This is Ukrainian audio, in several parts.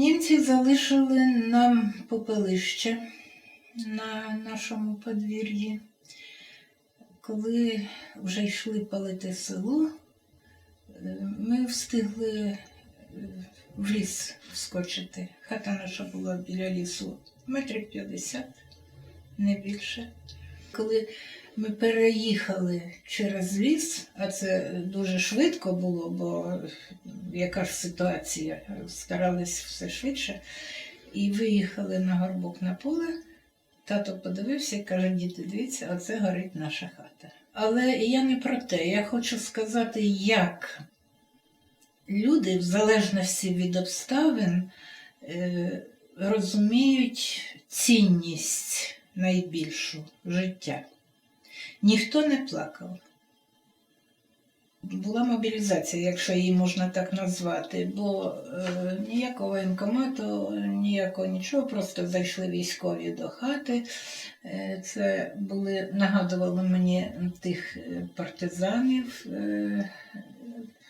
Німці залишили нам попелище на нашому подвір'ї. Коли вже йшли палити село, е, ми встигли е, в ліс вскочити. Хата наша була біля лісу метрів 50, не більше. Коли ми переїхали через ліс, а це дуже швидко було, бо яка ж ситуація, старались все швидше, і виїхали на горбок на поле. Тато подивився і каже, діти, дивіться, оце горить наша хата. Але я не про те, я хочу сказати, як люди, в залежності від обставин, е, розуміють цінність найбільшу життя. Ніхто не плакав. Була мобілізація, якщо її можна так назвати, бо е, ніякого воєнкомату, ніякого нічого, просто зайшли військові до хати. Е, це були, нагадували мені тих е, партизанів е,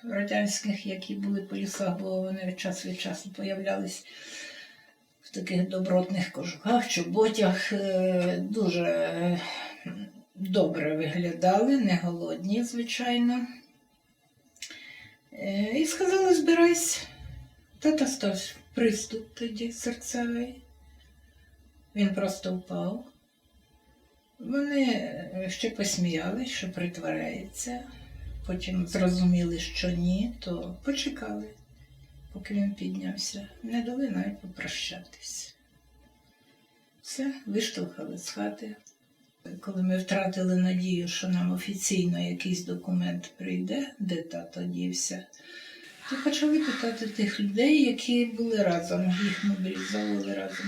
радянських, які були по лісах, бо вони час від часу появлялись в таких добротних кожухах, чоботях, е, дуже е, добре виглядали, не голодні, звичайно. Е, І сказали, збирайся. Тата став приступ тоді серцевий. Він просто впав. Вони е, ще посміялись, що притворяється. Потім зрозуміли, що ні, то почекали, поки він піднявся. Не дали навіть попрощатись. Все, виштовхали з хати. Коли ми втратили надію, що нам офіційно якийсь документ прийде, де тато дівся, то почали питати тих людей, які були разом, їх мобілізовували разом.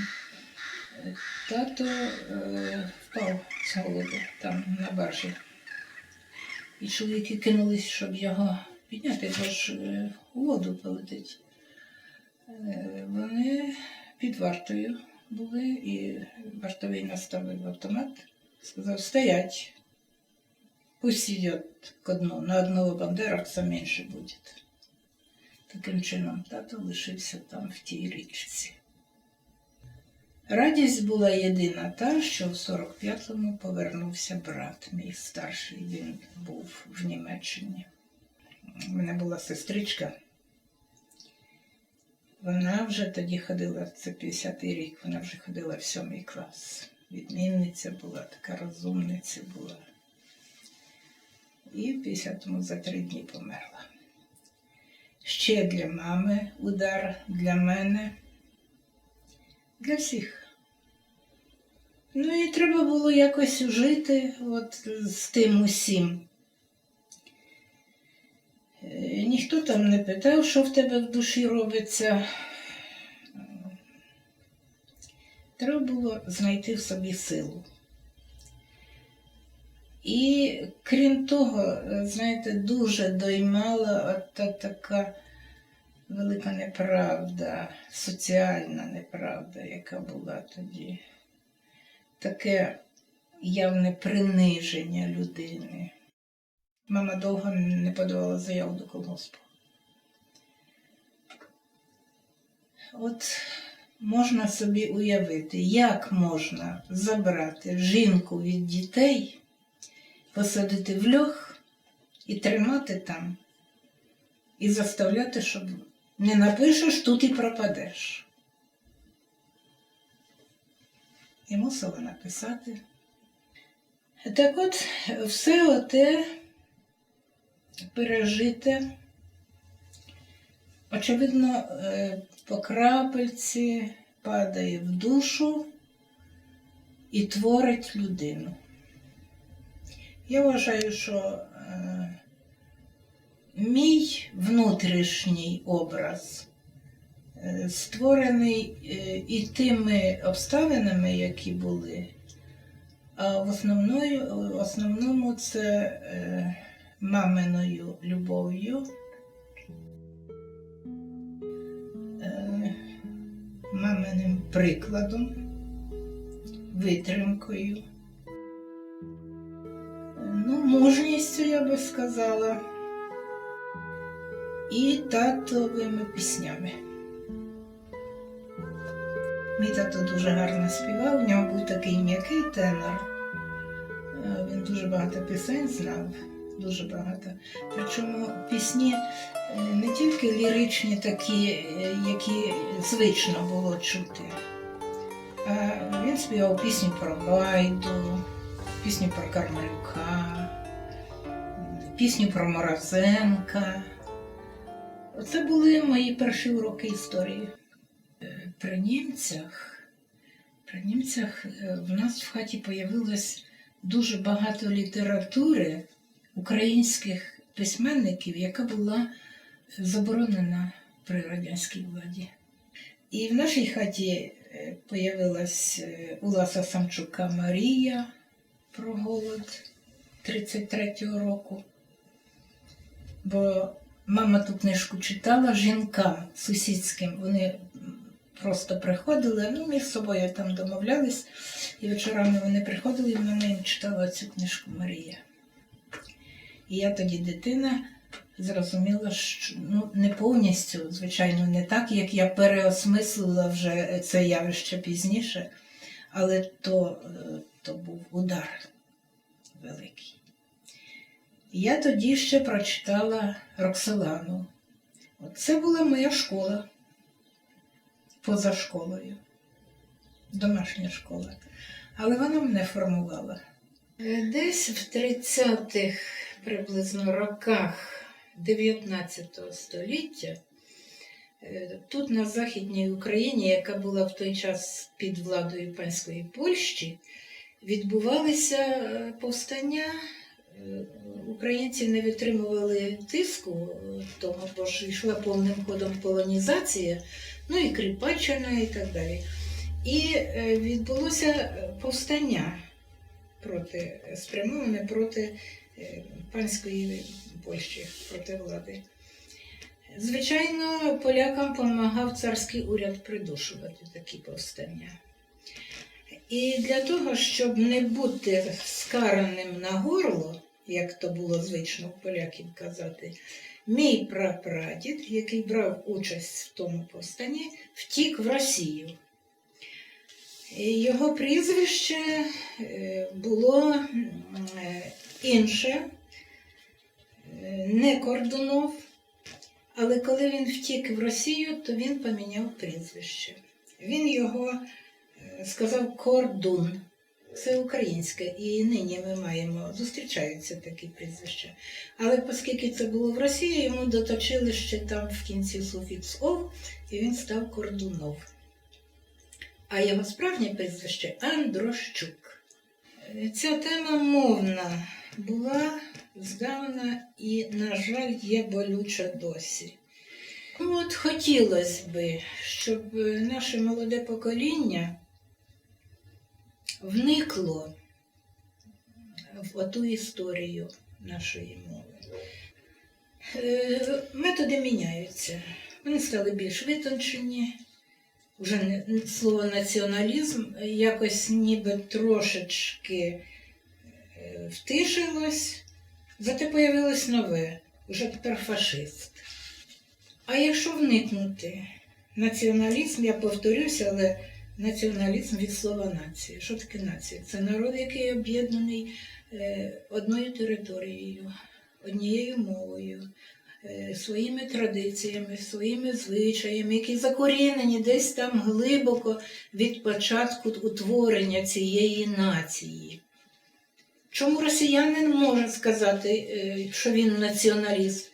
Е, Тато е, впав з голоду там на баржі. І чоловіки кинулись, щоб його підняти, бо ж е, у воду полетить. Е, Вони під вартою були, і вартовий наставив автомат, сказав, стоять. Пусть идет к дну, на одного бандеровца менше буде. Таким чином тато лишився там в тій річці. Радість була єдина та, що в 45-му повернувся брат мій старший. Він був в Німеччині. У мене була сестричка. Вона вже тоді ходила, це 50-й рік, вона вже ходила в сьомий клас. Відмінниця була, така розумниця була. І в 50-му за три дні померла. Ще для мами удар, для мене, для всіх. Ну і треба було якось жити от з тим усім. Е, Ніхто там не питав, що в тебе в душі робиться. Треба було знайти в собі силу. І крім того, е, знаєте, дуже доймала от та така велика неправда, соціальна неправда, яка була тоді. Таке явне приниження людини. Мама довго не подавала заяву до колгоспу. От можна собі уявити, як можна забрати жінку від дітей, посадити в льох і тримати там, і заставляти, щоб не напишеш, тут і пропадеш. І мусила написати. Так от, все оте пережите, очевидно, е, по крапельці падає в душу і творить людину. Я вважаю, що е, мій внутрішній образ е, створений і тими обставинами, які були, а в основною, в основному це маминою любов'ю, маминим прикладом, витримкою. Ну, мужністю, я би сказала, і татовими піснями. Мій тато дуже гарно співав, у нього був такий м'який тенор. Е, Він дуже багато пісень знав, дуже багато. Причому пісні е, не тільки ліричні, такі, е, які звично було чути. А він співав пісні про Байду, пісні про Кармелюка, пісні про Морозенка. Це були мої перші уроки історії. Е, При німцях, при німцях в нас в хаті появилось дуже багато літератури українських письменників, яка була заборонена при радянській владі. І в нашій хаті е, появилась е, Уласа Самчука Марія про голод 33-го року. Бо мама ту книжку читала жінкам сусідським. Вони просто приходили, ну, між собою там домовлялись, і вечорами вони приходили, і мама їм читала цю книжку Марія. І я тоді дитина зрозуміла, що ну, не повністю, звичайно, не так, як я переосмислила вже це явище пізніше, але то, е, то був удар великий. Я тоді ще прочитала Роксолану. Це була моя школа поза школою, домашня школа. Але вона мене формувала. Десь в 30-х приблизно роках 19 століття е, тут на Західній Україні, яка була в той час під владою панської Польщі, відбувалися е, повстання. Е, Українці не витримували тиску того, бо ж йшла повним ходом полонізація, ну і Кріпаччина і так далі. І відбулося повстання проти, спрямоване проти е, панської Польщі, проти влади. Звичайно, полякам допомагав царський уряд придушувати такі повстання. І для того, щоб не бути скараним на горло, як то було звично у поляків казати, мій прапрадід, який брав участь в тому повстанні, втік в Росію. Його прізвище е, було е, інше, е, не Кордунов, але коли він втік в Росію, то він поміняв прізвище. Він його сказав Кордун. Це українське, і нині ми маємо, зустрічаються такі прізвища. Але оскільки це було в Росії, йому доточили ще там в кінці суфікс ов, і він став Кордунов. А його справжнє прізвище Андрощук. Е, Ця тема мовна була здавна і, на жаль, є болюча досі. От хотілося би, щоб наше молоде покоління вникло в оту історію нашої мови. Е, Методи міняються. Вони стали більш витончені. Вже слово націоналізм якось ніби трошечки е, втишилось, зате появилось нове, вже тепер фашист. А якщо вникнути, націоналізм, я повторюся, але націоналізм від слова нація. Що таке нація? Це народ, який об'єднаний е, одною територією, однією мовою, своїми традиціями, своїми звичаями, які закорінені десь там глибоко від початку утворення цієї нації. Чому росіянин може сказати, е, що він націоналіст?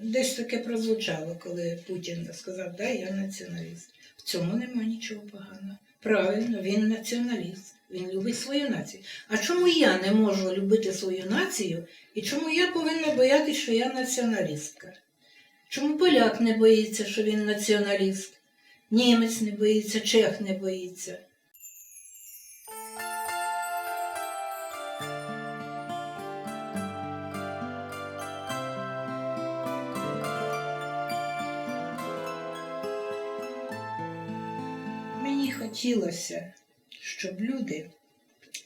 Десь таке прозвучало, коли Путін сказав, да, я націоналіст. В цьому нема нічого поганого. Правильно, він націоналіст, він любить свою націю. А чому я не можу любити свою націю і чому я повинна боятися, що я націоналістка? Чому поляк не боїться, що він націоналіст? Німець не боїться, чех не боїться. Мені хотілося, щоб люди,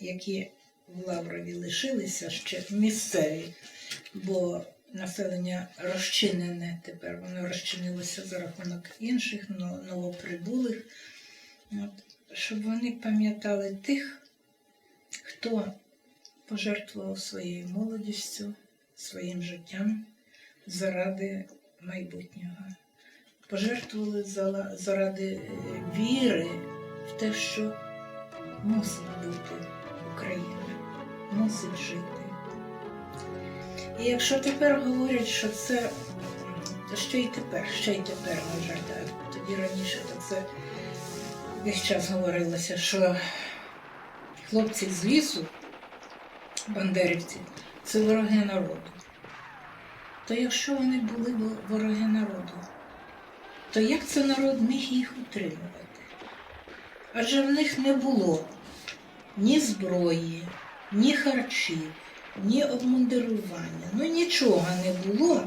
які в Лаврові лишилися ще місцеві, бо населення розчинене тепер, воно розчинилося за рахунок інших новоприбулих. От, щоб вони пам'ятали тих, хто пожертвував своєю молодістю, своїм життям заради майбутнього. Пожертвували заради віри в те, що мусить бути Україна, мусить жити. І якщо тепер говорять, що це, то що і тепер, ще й тепер, на жаль, тоді раніше то це весь час говорилося, що хлопці з лісу, бандерівці, це вороги народу. То якщо вони були вороги народу, то як це народ міг їх утримувати? Адже в них не було ні зброї, ні харчів, ні обмундирування, ну нічого не було.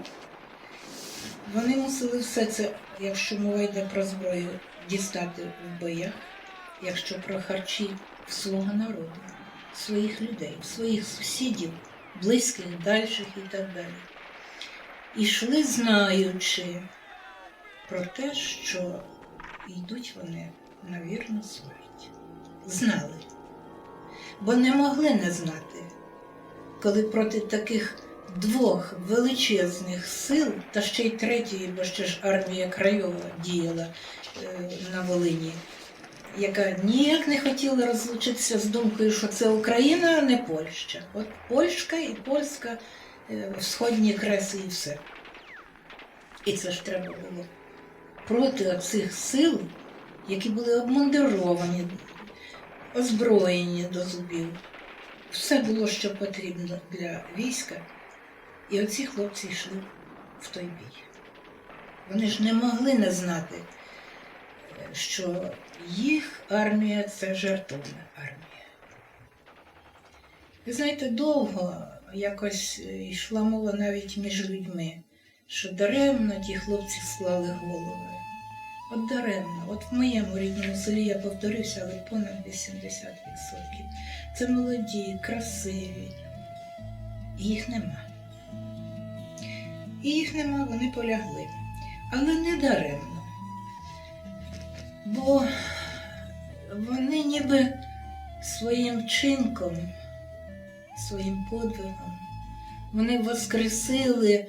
Вони мусили все це, якщо мова йде про зброю, дістати в боях, якщо про харчі в свого народу, своїх людей, своїх сусідів, близьких, дальших і так далі. І йшли, знаючи про те, що йдуть вони на вірну смерть. Знали, бо не могли не знати, коли проти таких двох величезних сил, та ще й третьої, бо ще ж армія Крайова діяла е, на Волині, яка ніяк не хотіла розлучитися з думкою, що це Україна, а не Польща. От Польща і польська е, сходні креси і все. І це ж треба було проти оцих сил, які були обмундировані, озброєні до зубів. Все було, що потрібно для війська. І оці хлопці йшли в той бій. Вони ж не могли не знати, що їх армія це жертовна армія. Ви знаєте, довго якось йшла мова навіть між людьми, що даремно ті хлопці склали голови. От даремно, от в моєму рідному селі я повторюся, але понад 80%. Це молоді, красиві. Їх нема. І їх нема, вони полягли. Але не даремно. Бо вони ніби своїм вчинком, своїм подвигом, вони воскресили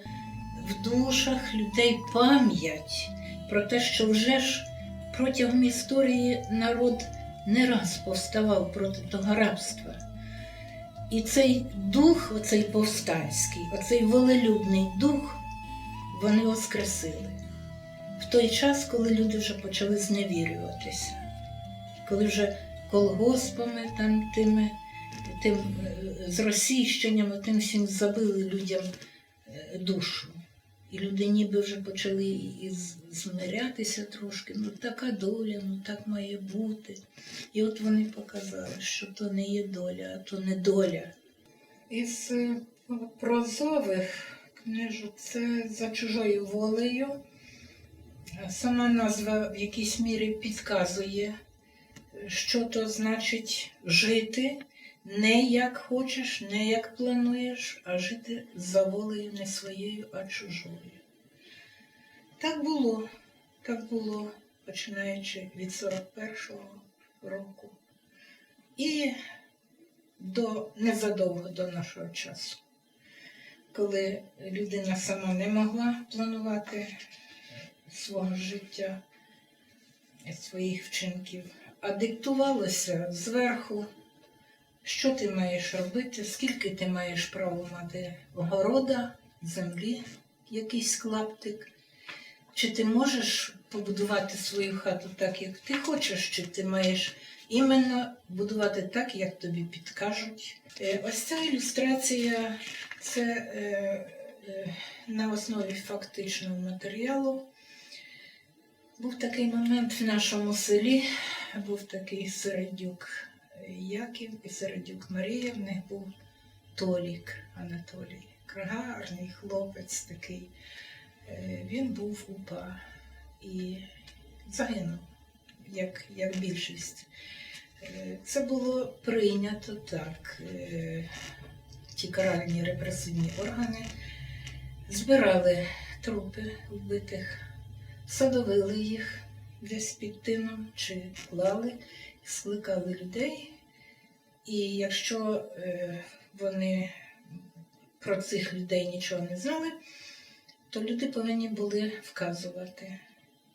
в душах людей пам'ять про те, що вже ж протягом історії народ не раз повставав проти того рабства. І цей дух, оцей повстанський, оцей волелюбний дух, вони воскресили в той час, коли люди вже почали зневірюватися, коли вже колгоспами там тими, тим е, зросійщенням, тим всім забили людям е, душу. І люди ніби вже почали і з- змирятися трошки. Ну така доля, ну так має бути. І от вони показали, що то не є доля, а то не доля. Із е, прозових книжок це за чужою волею. Е, Сама назва в якійсь мірі підказує, е, що то значить жити не як хочеш, не як плануєш, а жити за волею не своєю, а чужою. Так було, так було, починаючи від 41-го року і до незадовго до нашого часу, коли людина сама не могла планувати свого життя, своїх вчинків, а диктувалося зверху, що ти маєш робити, скільки ти маєш право мати города, землі, якийсь клаптик. Чи ти можеш побудувати свою хату так, як ти хочеш, чи ти маєш іменно будувати так, як тобі підкажуть. Е, Ось ця ілюстрація це е, е, на основі фактичного матеріалу. Був такий момент в нашому селі, був такий Середюк Яків і Середюк Марія, в них був Толік Анатолій. Гарний хлопець такий. Е, Він був УПА і загинув, як, як більшість. Е, Це було прийнято так. Е, Ті каральні репресивні органи збирали трупи вбитих, садовили їх десь під тином чи клали, скликали людей. І якщо вони про цих людей нічого не знали, то люди повинні були вказувати,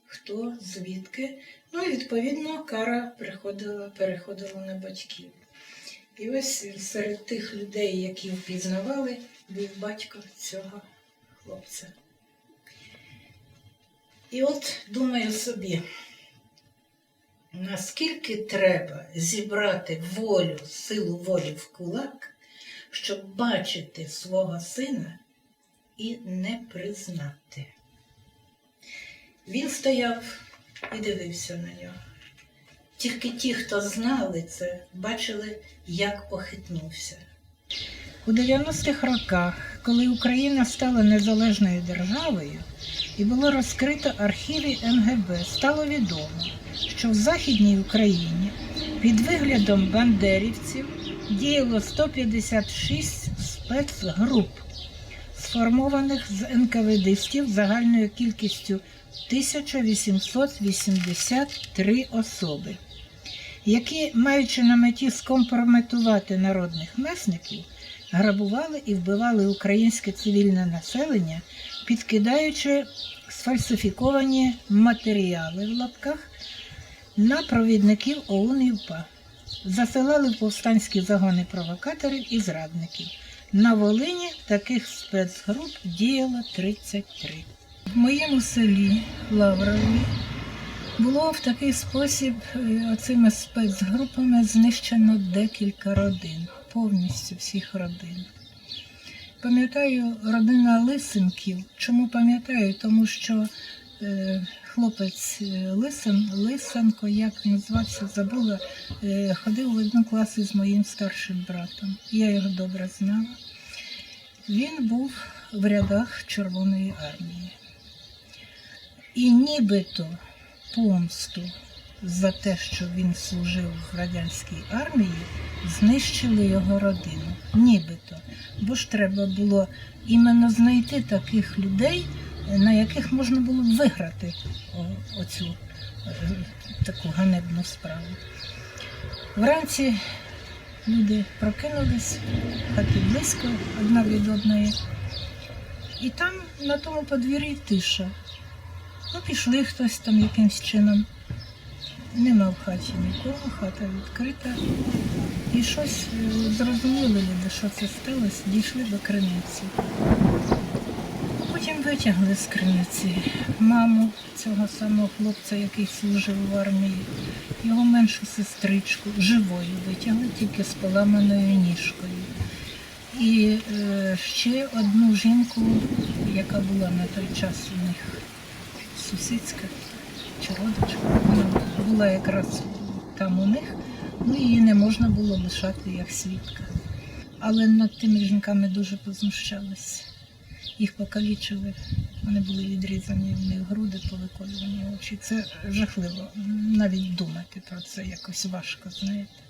хто, звідки. Ну і відповідно кара приходила, переходила на батьків. І ось серед тих людей, які впізнавали, був батько цього хлопця. І от думаю собі, наскільки треба зібрати волю, силу волі в кулак, щоб бачити свого сина і не признати. Він стояв і дивився на нього. Тільки ті, хто знали це, бачили, як похитнувся. У 90-х роках, коли Україна стала незалежною державою і було розкрито архіви МГБ, стало відомо, що в Західній Україні під виглядом бандерівців діяло 156 спецгруп, сформованих з НКВДистів загальною кількістю 1883 особи, які, маючи на меті скомпрометувати народних месників, грабували і вбивали українське цивільне населення, підкидаючи сфальсифіковані матеріали в лапках на провідників ОУН і УПА. Засилали повстанські загони провокаторів і зрадників. На Волині таких спецгруп діяло 33. В моєму селі Лаврові було в такий спосіб е, оцими спецгрупами знищено декілька родин, повністю всіх родин. Пам'ятаю родина Лисенків. Чому пам'ятаю? Тому що е, хлопець е, Лисен, Лисенко, як він звався, забула, е, ходив в одну класу з моїм старшим братом. Я його добре знала. Він був в рядах Червоної армії. І нібито помсту за те, що він служив в радянській армії, знищили його родину. Нібито. Бо ж треба було іменно знайти таких людей, на яких можна було б виграти оцю е, таку ганебну справу. Вранці люди прокинулись, хати близько одна від одної. І там на тому подвір'ї тиша. Ну, пішли хтось там якимсь чином. Нема в хаті нікого, хата відкрита. І щось е, зрозуміли люди, що це сталося, дійшли до криниці. Потім витягли з криниці маму цього самого хлопця, який служив в армії, його меншу сестричку, живою витягли, тільки з поламаною ніжкою. І е, ще одну жінку, яка була на той час у них сусідська чи родичка, була якраз там у них, ну її не можна було лишати як свідка. Але над тими жінками дуже познущалися. Їх покалічили, вони були відрізані, в них груди повиколювані очі. Це жахливо. Навіть думати про це якось важко, знаєте.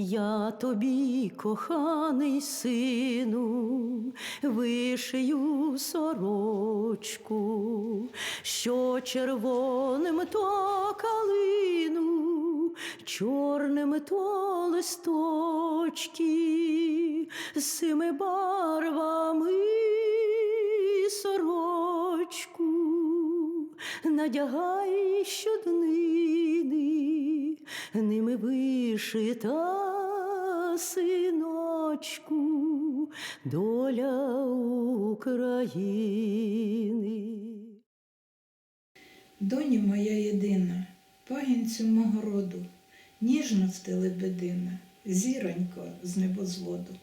Я тобі, коханий сину, вишию сорочку, що червоним то калину, чорним то листочки, з цими барвами сорочку. Надягай щоднини, ними вишита синочку, доля України. Доні моя єдина, пагінцю мого роду, ніжності лебедина, зіронько з небозводу.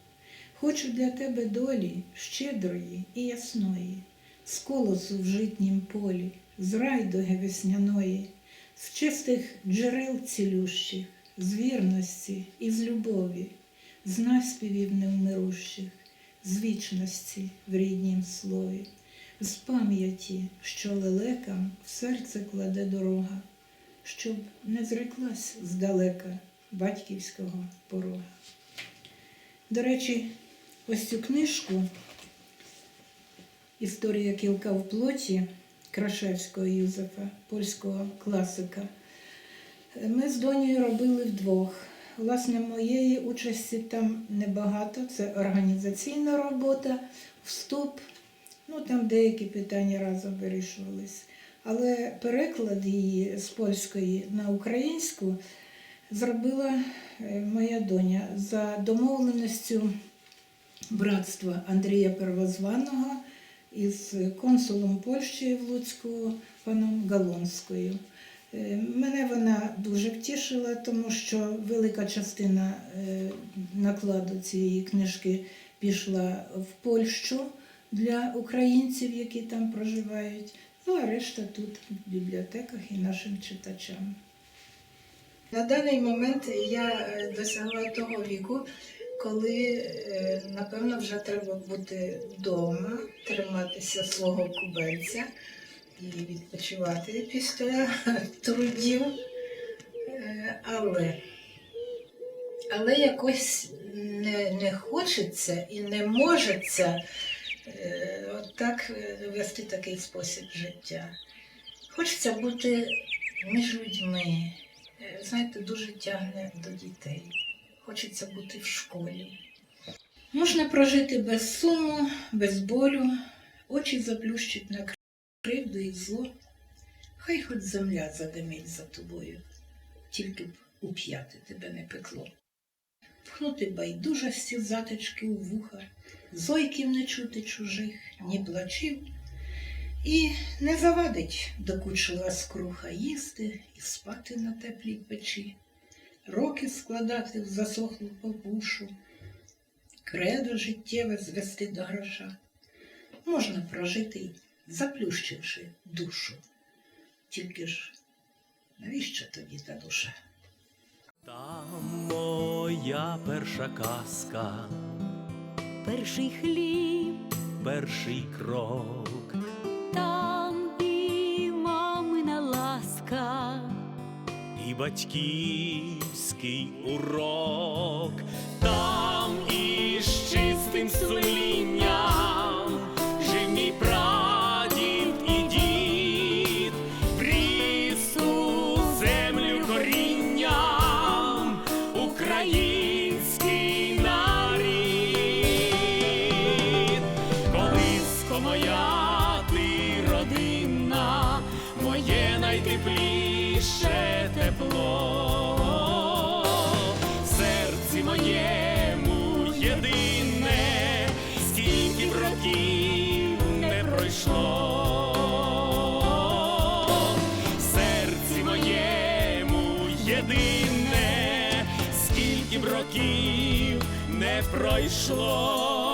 Хочу для тебе долі щедрої і ясної, з колосу в житнім полі, з райдуги весняної, з чистих джерел цілющих, з вірності і з любові, з наспівів невмирущих, з вічності в ріднім слові, з пам'яті, що лелекам в серце кладе дорога, щоб не зреклась здалека батьківського порога. До речі, ось цю книжку Історія кілка в плоті Крашевського Юзефа, польського класика. Ми з Донею робили вдвох. Власне, моєї участі там небагато, це організаційна робота, вступ, ну там деякі питання разом вирішувались. Але переклад її з польської на українську зробила е, моя доня за домовленістю братства Андрія Первозваного із консулом Польщі в Луцьку паном Галонською. Е, Мене вона дуже втішила, тому що велика частина е, накладу цієї книжки пішла в Польщу для українців, які там проживають, ну а решта тут в бібліотеках і нашим читачам. На даний момент я е, досягла того віку, коли, напевно, вже треба бути вдома, триматися свого кубельця і відпочивати після трудів. Е, Але, але якось не, не хочеться і не можеться е, от так е, вести такий спосіб життя. Хочеться бути між людьми. Знаєте, дуже тягне до дітей. Хочеться бути в школі. Можна прожити без суму, без болю, очі заплющить на кривду і зло. Хай хоч земля задимить за тобою, тільки б у п'яти тебе не пекло. Пхнути байдужості затички у вуха, зойків не чути чужих, ні плачів, і не завадить докучлива скруха їсти і спати на теплій печі, роки складати в засохлу попушу, кредо життєве звести до гроша. Можна прожити, й заплющивши душу. Тільки ж навіщо тоді та душа? Там моя перша казка, перший хліб, перший крок. там і мамина ласка, і батьківський урок, там і з чистим сумлінням ти родинна, моє найтепліше тепло, серці моєму єдине, скільки б років не пройшло, серці моєму єдине, скільки б років не пройшло.